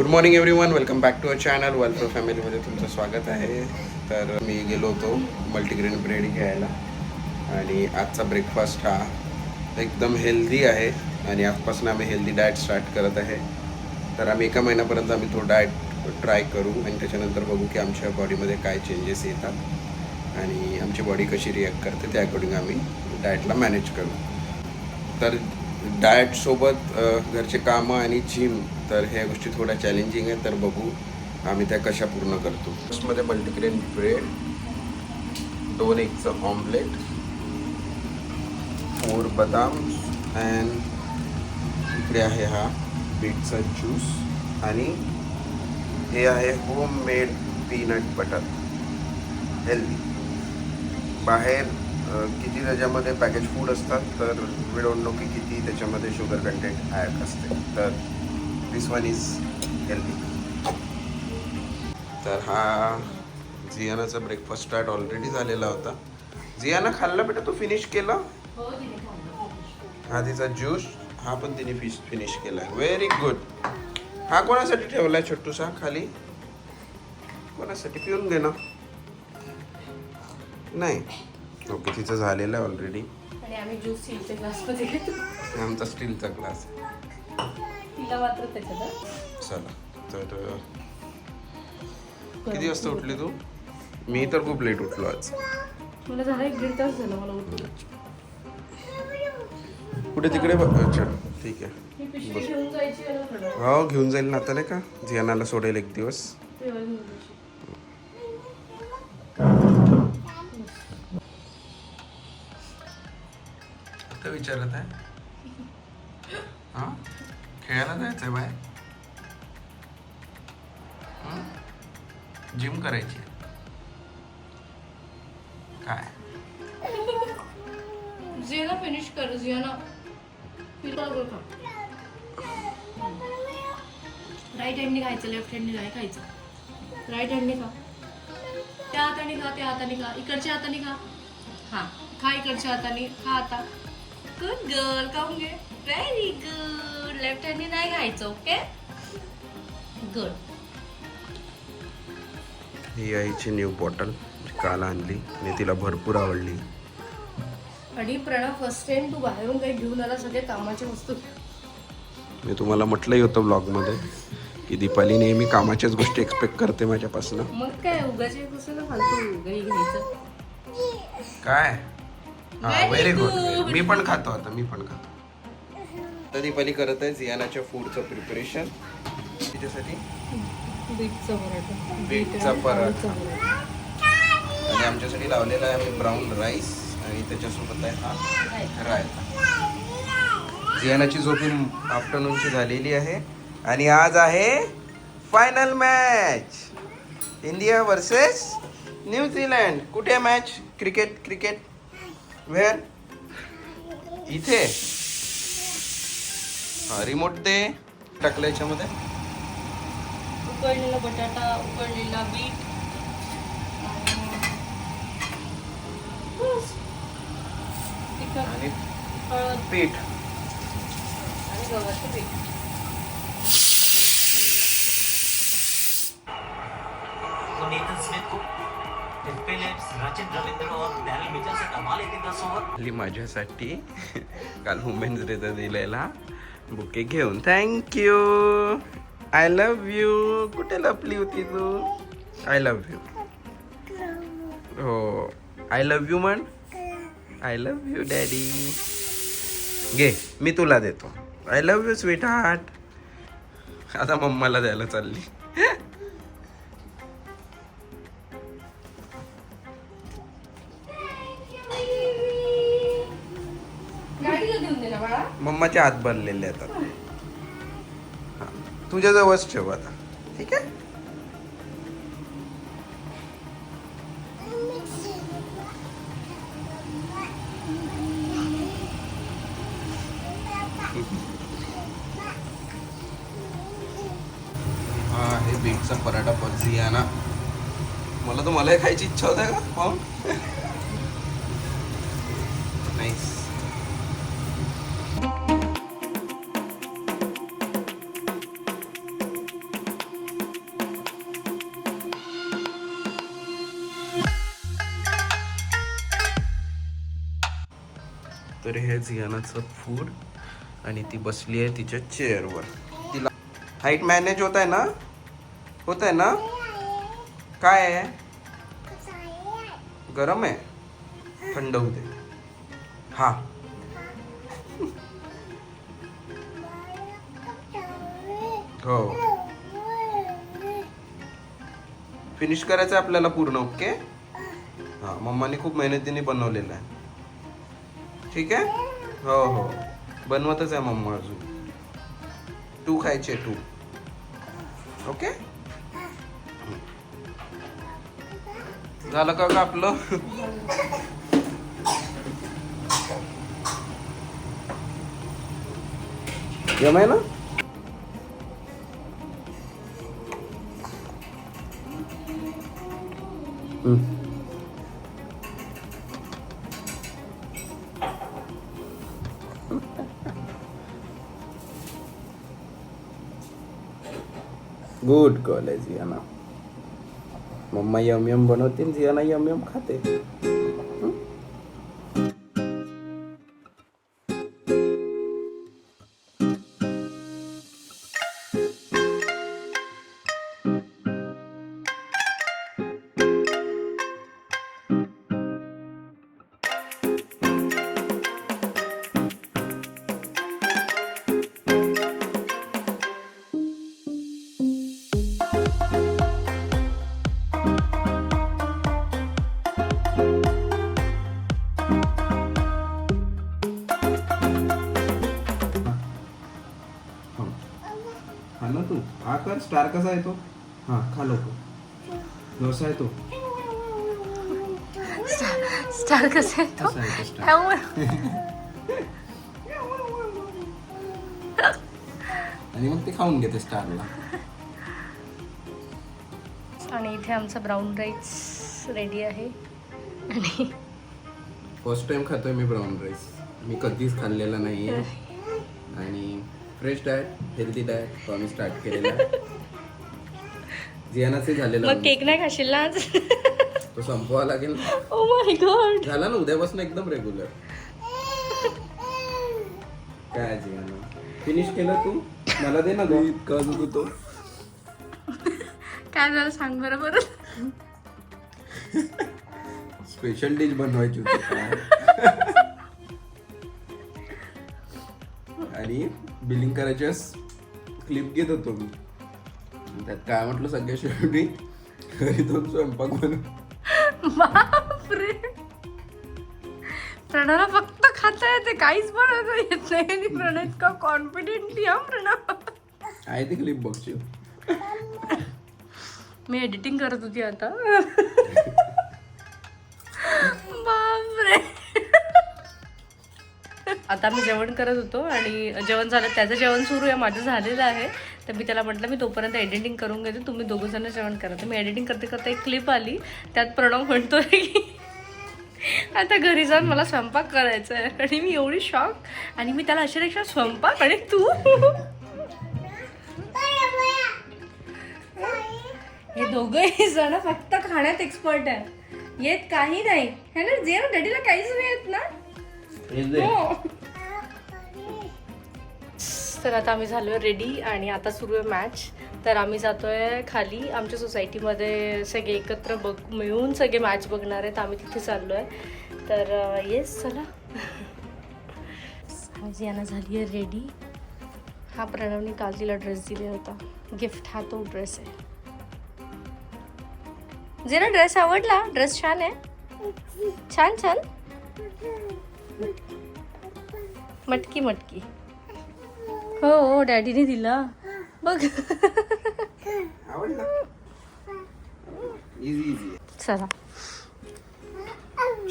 Good morning everyone welcome back to a channel welfare फॅमिलीमध्ये तुमचं स्वागत आहे. तर मी गेलो होतो मल्टीग्रेन ब्रेड घ्यायला. आणि आजचा ब्रेकफास्ट हा एकदम हेल्दी आहे. आणि आजपासून आम्ही हेल्दी डाएट स्टार्ट करत आहे. तर आम्ही एका महिन्यापर्यंत आम्ही तो डाएट ट्राय करू आणि त्याच्यानंतर बघू की आमच्या बॉडीमध्ये काय चेंजेस येतात. आणि आमची बॉडी कशी रिॲक्ट करते त्या अकॉर्डिंग आम्ही डाएटला मॅनेज करू. तर डाएटसोबत घरचे कामं आणि जिम तर ह्या गोष्टी थोड्या चॅलेंजिंग आहेत. तर बघू आम्ही त्या कशा पूर्ण करतो. फर्स्टमध्ये मल्टीग्रेन ब्रेड दोन एकचं ऑमलेट फोर बदाम अँड इकडे आहे हा बीटचा ज्यूस आणि हे आहे homemade peanut butter healthy बाहेर किती त्याच्यामध्ये पॅकेज फूड असतात तर वी डोंट नो की किती त्याच्यामध्ये शुगर कंटेंट ॲड असते. तर दिस वन इज हेल्दी तर हा झियानाचा ब्रेकफास्ट स्टार्ट ऑलरेडी झालेला होता. झियाना खाल्ला बेटा? तू फिनिश केला? हा तिचा ज्यूस हा पण तिने फिश फिनिश केला. व्हेरी गुड हा कोणासाठी ठेवलाय छोटूसा खाली? कोणासाठी? पिऊन घे ना. नाही. ओके तिचं झालेलं आहे ऑलरेडी आणि आम्ही ज्यूस स्टीलच्या ग्लासमध्ये घेतो आमचा स्टीलचा ग्लास तिला मात्र त्याच्यात. चला तर किती वाजता उठली तू? मी तर खूप लेट उठलो आज. मला झालं एक दीड तास झालं मला उठून. कुठे तिकडे अच्छा ठीक आहे. ही घेऊन हो जाईल ना आता नाही का? जियानाला सोडेल एक दिवस. विचारत आहे. हा? खेळायला जायचंय बाय जिम करायची काय? जियाना फिनिश कर जियाना राईट हँडने खायचं लेफ्ट हँडने काय खायचं? राईट हँडने खा. त्या हाताने खा त्या हाताने खा. इकडच्या हाताने खा. हा. खा इकडच्या हाताने. खा आता. गुड गर्ल खाऊन घे व्हेरी गुड लेफ्ट हँडने नाही खायचं ओके गुड ही आईची न्यू बॉटल काल आणली आणि तिला भरपूर आवडली. आणि प्रणव फर्स्ट टाइम तू बाहेरून काही घेऊन आला सगळे कामाच्या वस्तू मी तुम्हाला म्हटलंही होतं ब्लॉगमध्ये की दीपाली नेहमी कामाच्याच गोष्टी एक्सपेक्ट करते माझ्यापासून. मग काय उगाचे कसं ना फालतू घ्यायचं? काय? हा व्हेरी गुड. मी पण खातो आता मी पण खातो. तर दीपाली करत आहे जियानाच्या फूडचं प्रिपरेशन तिच्यासाठी बीटचा पराठा. आणि आमच्यासाठी लावलेला आहे आम्ही ब्राऊन राईस आणि त्याच्यासोबत आहे हा रायता. जियानाची झोपी आफ्टरनूनची झालेली आहे. आणि आज आहे final match India versus New Zealand. कुठे मॅच क्रिकेट क्रिकेट. वेअर इथे? हा रिमोट दे टाकलं याच्यामध्ये. उकडलेला बटाटा उकडलेला बीट आणि पीठ. आणि गव्हाचं पीठ. फिलिप्स और माझ्यासाठी काल वुमेन्स डेचा दिलेला बुके घेऊन. थँक्यू आय लव्ह यू कुठे लपली होती तू? आय लव्ह यू हो. आय लव्ह यू म्हण? आय लव्ह यू डॅडी घे मी तुला देतो. I love you sweetheart आता मम्माला द्यायला चालली. मम्माचे हात भरलेले आहेत आता. तुझ्याजवळच ठेव आता. ठीक आहे? हा हे बीटचा पराठा पर्सियाना मला तर मलाही खायची इच्छा होता का? पाहून तर हे झियानाचं फूड आणि ती बसली आहे तिच्या चेअरवर तिला हाईट मॅनेज होत आहे ना? होत आहे ना? काय आहे? गरम आहे? थंड होते हा. हो. फिनिश करायचं आहे आपल्याला पूर्ण ओके हा मम्माने खूप मेहनतीने बनवलेलं आहे. ठीक आहे? हो हो. बनवतच आहे मम्मा अजून. टू खायचे टू ओके? झालं का का आपलं? जमाय ना? हम्म. गुड कॉल आहे जियाना मम्मा यम यम बनवते आणि जियाना यम यम कर. स्टार कसा आहे तो हा खा लवकर. डोसा आहे तो स्टार कसं आहे तो कसा आहे तो स्टार आणि मग ते खाऊन घेते स्टारला. आणि इथे आमचा ब्राऊन राईस रेडी आहे. आणि फर्स्ट टाइम खातोय मी ब्राऊन राईस मी कधीच खाल्लेला नाही. आणि फ्रेश डाएट हेल्दी डाएट तो आम्ही स्टार्ट केलेला. आहे जियानाचे झालेला मग केक नाही खाशील ना आज? तो संपवा लागेल. ओ माय गॉड झाला ना उद्यापासून एकदम रेग्युलर काय जियाना? फिनिश केलं तू? मला दे ना गं. इतका अजून तो काय झालं सांग बरं बरं. स्पेशल डिश बनवायची होती. काय आणि? बिलिंग करायच्या क्लिप घेत होतो मी. त्यात काय म्हटलं सगळ्या शेवटी घरी तो स्वयंपाक बनव बापरे. प्रणवला फक्त खाता येते काहीच बनवता येत नाही. आणि प्रणव इतका कॉन्फिडेंटली हा प्रणव. आहे ती क्लिप बघची मी एडिटिंग करत होती आता. बापरे. आता मी जेवण करत होतो आणि जेवण झालं त्याचं जेवण सुरू आहे माझं झालेलं आहे. तर मी त्याला म्हटलं मी तोपर्यंत एडिटिंग करून घेते तुम्ही दोघं जण जेवण करा. तर मी एडिटिंग करते करता एक क्लिप आली. त्यात प्रणव म्हणतोय की आता घरी जाऊन मला स्वयंपाक करायचा आहे. आणि मी एवढी शॉक आणि मी त्याला अक्षरशः स्वयंपाक? आणि तू? हे दोघंही जण फक्त खाण्यात एक्सपर्ट आहे येत काही नाही. है ना? जे ना डॅडीला काहीच नाही येत ना? हो. तर आता आम्ही झालोय रेडी आणि आता सुरू आहे मॅच तर आम्ही जातोय खाली. आमच्या सोसायटीमध्ये सगळे एकत्र बघ मिळून सगळे मॅच बघणार आहेत. आम्ही तिथे चाललो आहे तर येस चला. आज याना झाली आहे रेडी हा प्रणवने काल तिला ड्रेस दिला होता. गिफ्ट हा तो ड्रेस आहे. जे ना ड्रेस आवडला? ड्रेस छान आहे. छान छान. मटकी मटकी. हो हो डॅडीने दिला. बघ. चला.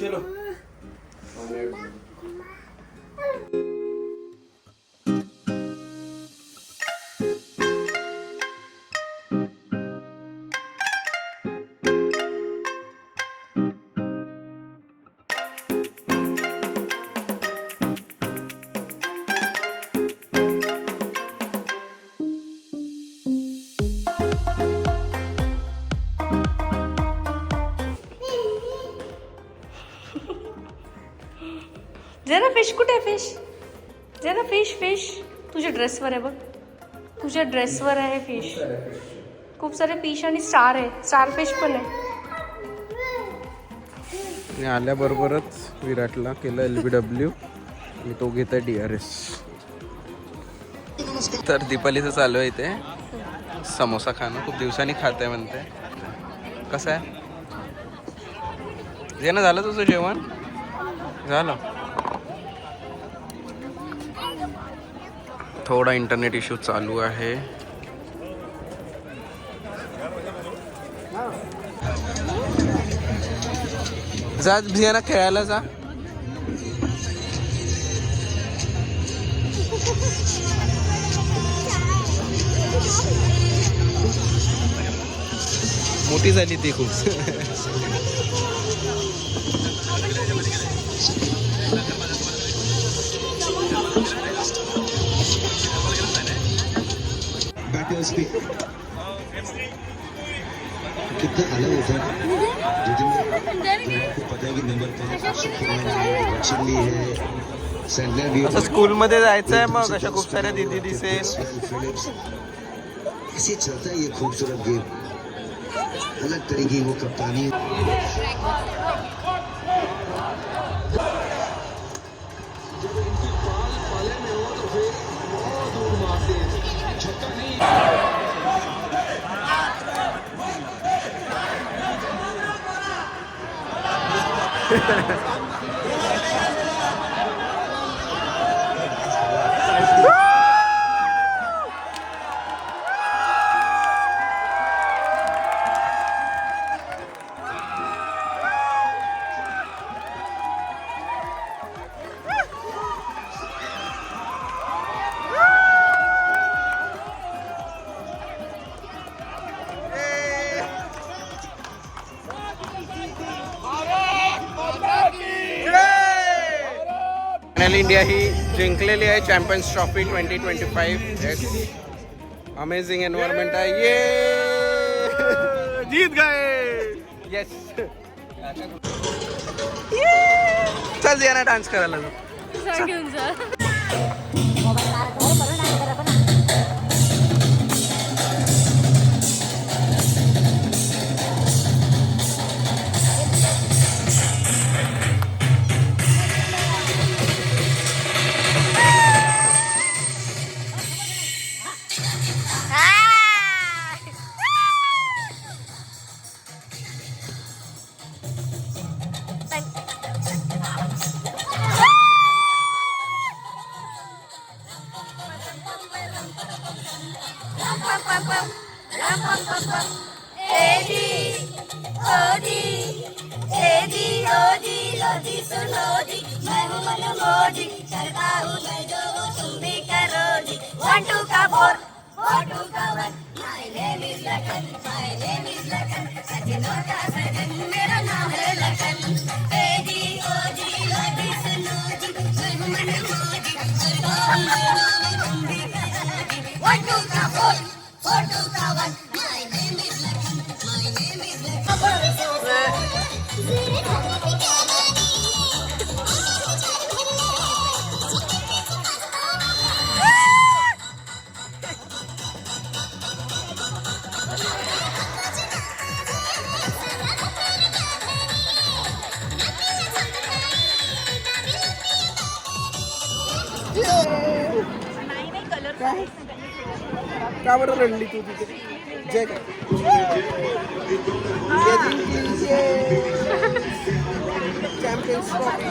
चलो. जरा फिश कुठे आहे फिश जरा फिश फिश तुझ्या ड्रेसवर आहे बघ. तुझ्या ड्रेसवर आहे फिश खूप सारे फिश आणि स्टार आहे. स्टार फिश पण आहे. आणि आल्याबरोबरच विराटला केलं एल बी डब्ल्यू आणि तो घेत आहे डी आर एस तर दीपालीचं चालू आहे इथे. समोसा खाणं. खूप दिवसांनी खात आहे म्हणते. कसं आहे? जे ना झालं तुझं जेवण? झालं. थोडा इंटरनेट इश्यू चालू आहे. जा भियाना खेळायला जा. मोठी झाली ती खूप. पे कितना अलग होता है। आपको पता है। कि नंबर पाँच असं स्कूलमध्ये जायचं आहे मग अशा खूप साऱ्या दिदी दिसेल ऐसे चलता है ये खूबसूरत गेम। अलग तरीके वो कप्तानी। ハハハハ! फायनल इंडिया ही जिंकलेली आहे. Champions trophy twenty twenty five yes amazing environment आहे ये जीत गए येस चल ना डान्स करायला जाऊ. घेऊन जा. करता हूँ मैं जो वो तुम भी करो जी वन टू का फोर फोर टू का one my name is Lakhan my name is Lakhan सजनों का सजन मेरा नाम है लखन ए जी ओ जी ओ जी सुनो जी मैं हूँ मन मोजी करता हूँ मैं नाम बरं रडली तू तिथे जय का चॅम्पियन्स ट्रॉफी